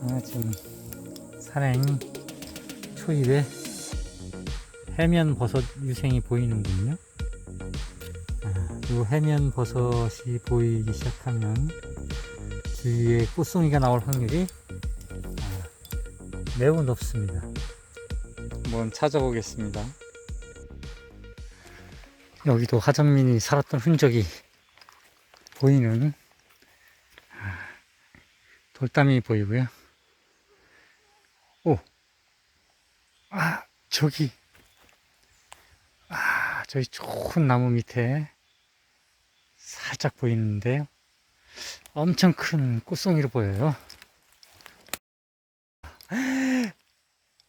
아, 지금 산행 초입에 해면 버섯 유생이 보이는군요. 아, 이 해면 버섯이 보이기 시작하면 주위에 꽃송이가 나올 확률이 아, 매우 높습니다. 한번 찾아보겠습니다. 여기도 하정민이 살았던 흔적이 보이는 아, 돌담이 보이고요. 오, 아 저기, 아 저기 좋은 나무 밑에 살짝 보이는데요. 엄청 큰 꽃송이로 보여요.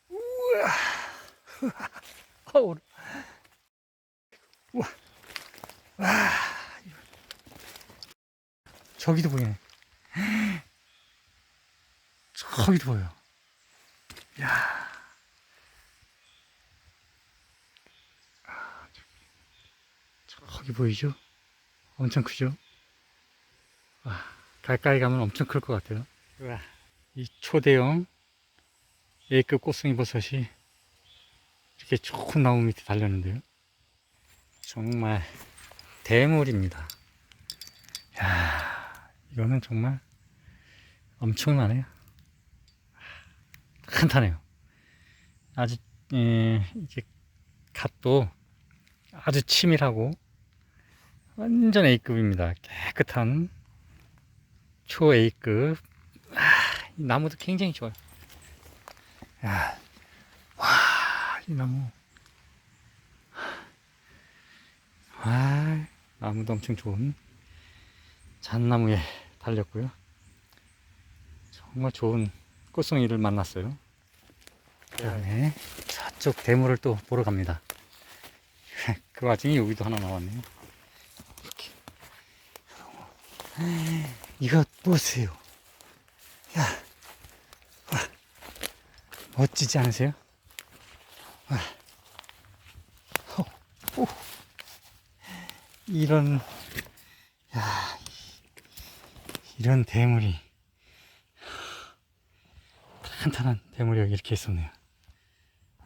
우와, 아우, 우와, 와, 저기도 보이네. 저기도 보여. 야. 아, 저기, 보이죠? 엄청 크죠? 와, 가까이 가면 엄청 클 것 같아요. 와, 이 초대형 A급 꽃송이 버섯이 이렇게 좋은 나무 밑에 달렸는데요. 정말 대물입니다. 야, 이거는 정말 엄청나네요. 탄탄해요. 아주 예, 이게 갓도 아주 치밀하고 완전 A급입니다. 깨끗한 초 A급. 아, 이 나무도 굉장히 좋아요. 야, 와, 이 나무. 와, 나무도 엄청 좋은 잣나무에 달렸고요. 정말 좋은 꽃송이를 만났어요. 그 다음에 저쪽 대물을 또 보러 갑니다. 그 와중에 여기도 하나 나왔네요. 이렇게. 이거 보세요. 야, 와, 멋지지 않으세요? 와, 호, 오. 이런, 야, 이런 대물이 탄탄한 대물이 여기 이렇게 있었네요.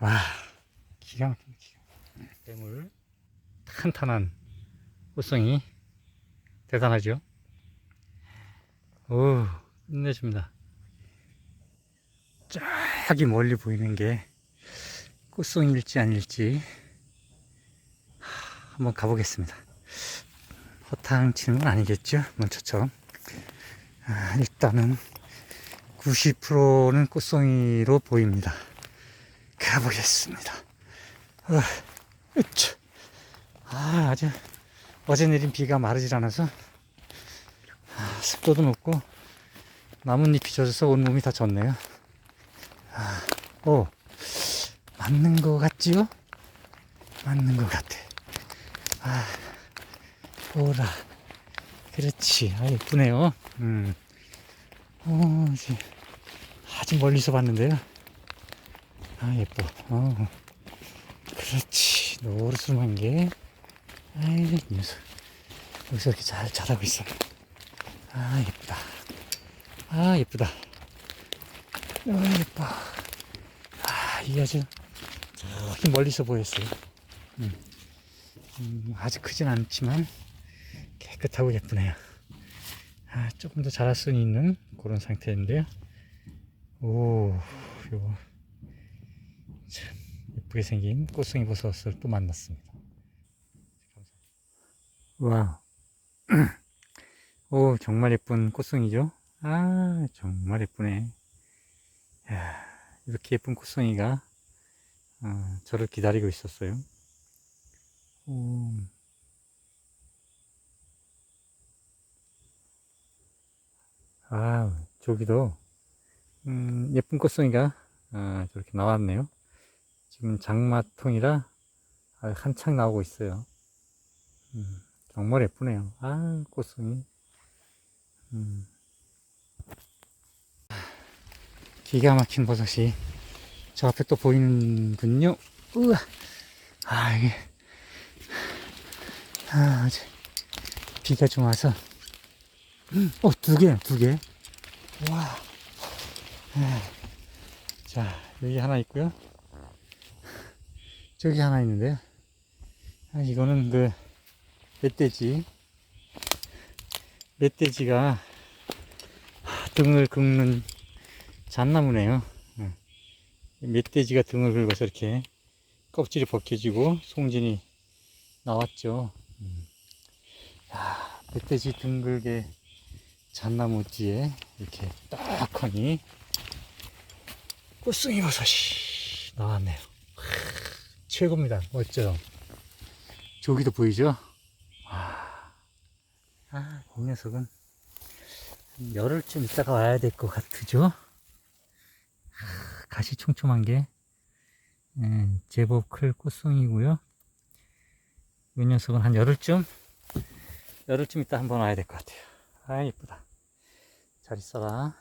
와, 기가 막힙니다. 기가. 대물, 탄탄한 꽃송이, 대단하죠? 오, 끝내줍니다. 저기 멀리 보이는 게 꽃송이일지 아닐지 하, 한번 가보겠습니다. 허탕 치는 건 아니겠죠? 먼저처럼. 아, 일단은 90%는 꽃송이로 보입니다. 가보겠습니다. 어, 으쌰. 아, 아주 어제 내린 비가 마르질 않아서 아, 습도도 높고 나뭇잎이 젖어서 온몸이 다 젖네요. 아, 오, 맞는 것 같지요? 맞는 것 같아. 아, 보라. 그렇지. 아, 예쁘네요. 음. 어, 이제 아주 멀리서 봤는데요. 아, 예뻐. 어. 그렇지. 노르스름한 게. 아이, 이 녀석. 여기서 이렇게 잘 자라고 있어. 아, 예쁘다. 아, 예쁘다. 아, 예뻐. 아, 이 아주 저기 멀리서 보였어요. 음. 음, 아주 크진 않지만 깨끗하고 예쁘네요. 아, 조금 더 자랄 수 있는 그런 상태인데요. 오, 요거 참 예쁘게 생긴 꽃송이 버섯을 또 만났습니다. 와, 오 정말 예쁜 꽃송이죠. 아 정말 예쁘네. 야, 이렇게 예쁜 꽃송이가 어, 저를 기다리고 있었어요. 오. 아, 저기도 음, 예쁜 꽃송이가 아, 저렇게 나왔네요. 지금 장마통이라 아, 한창 나오고 있어요. 음, 정말 예쁘네요. 아, 꽃송이. 음. 기가 막힌 버섯이 저 앞에 또 보이는군요. 우와. 아, 이게. 아, 어제 비가 좀 와서. 음, 어, 두 개, 두 개. 와. 자, 여기 하나 있고요. 저기 하나 있는데요. 아, 이거는 그 멧돼지. 멧돼지가 등을 긁는 잣나무네요. 응. 멧돼지가 등을 긁어서 이렇게 껍질이 벗겨지고 송진이 나왔죠. 음. 야, 멧돼지 등글게 잣나무 뒤에 이렇게 딱하니 꽃송이 버섯이 나왔네요. 하, 최고입니다. 멋져요. 저기도 보이죠? 아, 아, 이 녀석은 한 열흘쯤 있다가 와야 될 것 같으죠? 아, 가시 촘촘한 게 예, 제법 클 꽃송이고요. 이 녀석은 한 열흘쯤 열흘쯤 있다 한번 와야 될 것 같아요. 아, 이쁘다. 잘 있어라.